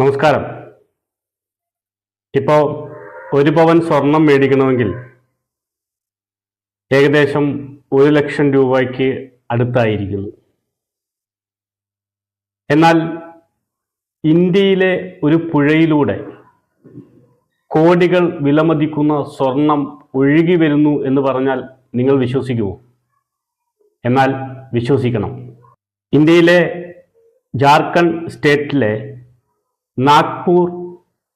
നമസ്കാരം. ഇപ്പോൾ ഒരു പവൻ സ്വർണം മേടിക്കണമെങ്കിൽ ഏകദേശം ഒരു ലക്ഷം രൂപയ്ക്ക് അടുത്തായിരിക്കുന്നു. എന്നാൽ ഇന്ത്യയിലെ ഒരു പുഴയിലൂടെ കോടികൾ വിലമതിക്കുന്ന സ്വർണം ഒഴുകി വരുന്നു എന്ന് പറഞ്ഞാൽ നിങ്ങൾ വിശ്വസിക്കുമോ? എന്നാൽ വിശ്വസിക്കണം. ഇന്ത്യയിലെ ജാർഖണ്ഡ് സ്റ്റേറ്റിലെ നാഗ്പൂർ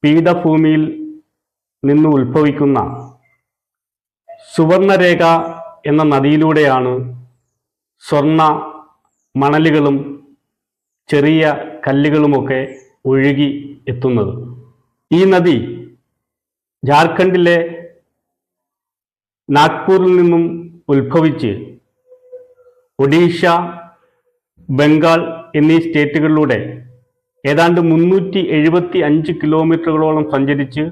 പീഠഭൂമിയിൽ നിന്ന് ഉത്ഭവിക്കുന്ന സുവർണരേഖ എന്ന നദിയിലൂടെയാണ് സ്വർണ മണലുകളും ചെറിയ കല്ലുകളുമൊക്കെ ഒഴുകി എത്തുന്നത്. ഈ നദി ജാർഖണ്ഡിലെ നാഗ്പൂരിൽ നിന്നും ഉത്ഭവിച്ച് ഒഡീഷ ബംഗാൾ എന്നീ സ്റ്റേറ്റുകളിലൂടെ ഏതാണ്ട് മുന്നൂറ്റി എഴുപത്തി അഞ്ച് കിലോമീറ്ററുകളോളം സഞ്ചരിച്ച്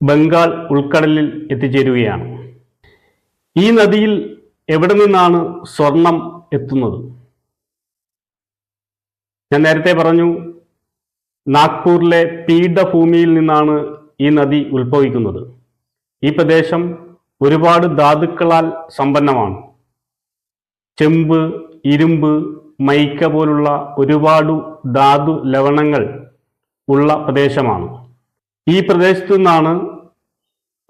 ബംഗാൾ ഉൾക്കടലിൽ എത്തിച്ചേരുകയാണ്. ഈ നദിയിൽ എവിടെ നിന്നാണ് സ്വർണം എത്തുന്നത്? ഞാൻ നേരത്തെ പറഞ്ഞു നാഗ്പൂരിലെ പീഠഭൂമിയിൽ നിന്നാണ് ഈ നദി ഉത്ഭവിക്കുന്നത്. ഈ പ്രദേശം ഒരുപാട് ധാതുക്കളാൽ സമ്പന്നമാണ്. ചെമ്പ് ഇരുമ്പ് മൈക്ക പോലുള്ള ഒരുപാട് ധാതു ലവണങ്ങൾ ഉള്ള പ്രദേശമാണ്. ഈ പ്രദേശത്തു നിന്നാണ്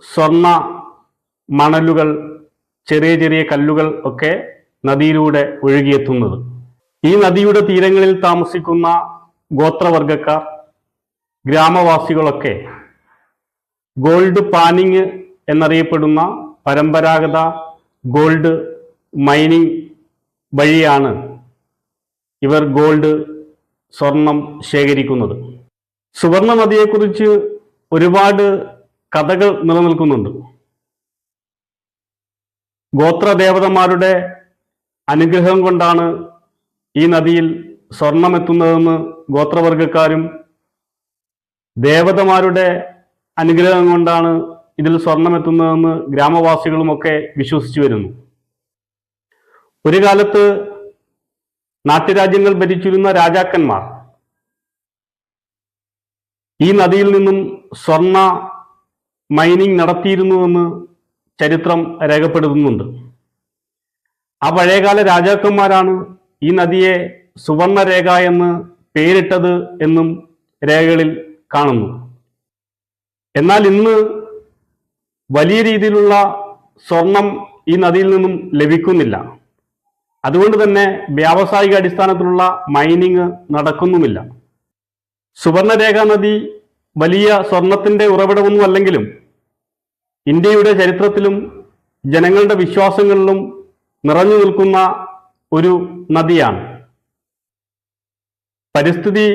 സ്വർണ മണലുകൾ ചെറിയ ചെറിയ കല്ലുകൾ ഒക്കെ നദിയിലൂടെ ഒഴുകിയെത്തുന്നത്. ഈ നദിയുടെ തീരങ്ങളിൽ താമസിക്കുന്ന ഗോത്രവർഗക്കാർ ഗ്രാമവാസികളൊക്കെ ഗോൾഡ് പാനിങ് എന്നറിയപ്പെടുന്ന പരമ്പരാഗത ഗോൾഡ് മൈനിങ് വഴിയാണ് ഇവർ ഗോൾഡ് സ്വർണം ശേഖരിക്കുന്നത്. സുവർണ നദിയെക്കുറിച്ച് ഒരുപാട് കഥകൾ നിലനിൽക്കുന്നുണ്ട്. ഗോത്രദേവതമാരുടെ അനുഗ്രഹം കൊണ്ടാണ് ഈ നദിയിൽ സ്വർണം എത്തുന്നതെന്ന് ഗോത്രവർഗക്കാരും ദേവതമാരുടെ അനുഗ്രഹം കൊണ്ടാണ് ഇതിൽ സ്വർണം എത്തുന്നതെന്ന് ഗ്രാമവാസികളുമൊക്കെ വിശ്വസിച്ചു വരുന്നു. ഒരു കാലത്ത് നാട്ടുരാജ്യങ്ങൾ ഭരിച്ചിരുന്ന രാജാക്കന്മാർ ഈ നദിയിൽ നിന്നും സ്വർണ മൈനിങ് നടത്തിയിരുന്നുവെന്ന് ചരിത്രം രേഖപ്പെടുത്തുന്നുണ്ട്. ആ പഴയകാല രാജാക്കന്മാരാണ് ഈ നദിയെ സുവർണരേഖ എന്ന് പേരിട്ടത് എന്നും രേഖകളിൽ കാണുന്നു. എന്നാൽ ഇന്ന് വലിയ രീതിയിലുള്ള സ്വർണം ഈ നദിയിൽ നിന്നും ലഭിക്കുന്നില്ല. അതുകൊണ്ട് തന്നെ വ്യാവസായിക അടിസ്ഥാനത്തിലുള്ള മൈനിങ് നടക്കുന്നുമില്ല. സുവർണരേഖ നദി വലിയ സ്വർണത്തിന്റെ ഉറവിടമൊന്നും അല്ലെങ്കിലും ഇന്ത്യയുടെ ചരിത്രത്തിലും ജനങ്ങളുടെ വിശ്വാസങ്ങളിലും നിറഞ്ഞു നിൽക്കുന്ന ഒരു നദിയാണ്. പരിസ്ഥിതി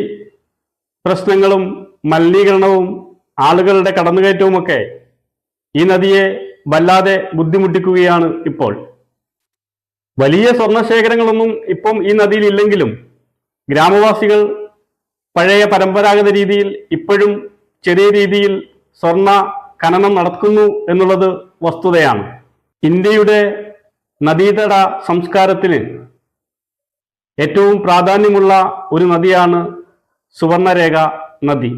പ്രശ്നങ്ങളും മലിനീകരണവും ആളുകളുടെ കടന്നുകയറ്റവുമൊക്കെ ഈ നദിയെ വല്ലാതെ ബുദ്ധിമുട്ടിക്കുകയാണ് ഇപ്പോൾ. വലിയ സ്വർണശേഖരങ്ങളൊന്നും ഇപ്പം ഈ നദിയിൽ ഇല്ലെങ്കിലും ഗ്രാമവാസികൾ പഴയ പരമ്പരാഗത രീതിയിൽ ഇപ്പോഴും ചെറിയ രീതിയിൽ സ്വർണ ഖനനം നടക്കുന്നു എന്നുള്ളത് വസ്തുതയാണ്. ഇന്ത്യയുടെ നദീതട സംസ്കാരത്തിന് ഏറ്റവും പ്രാധാന്യമുള്ള ഒരു നദിയാണ് സുവർണരേഖ നദി.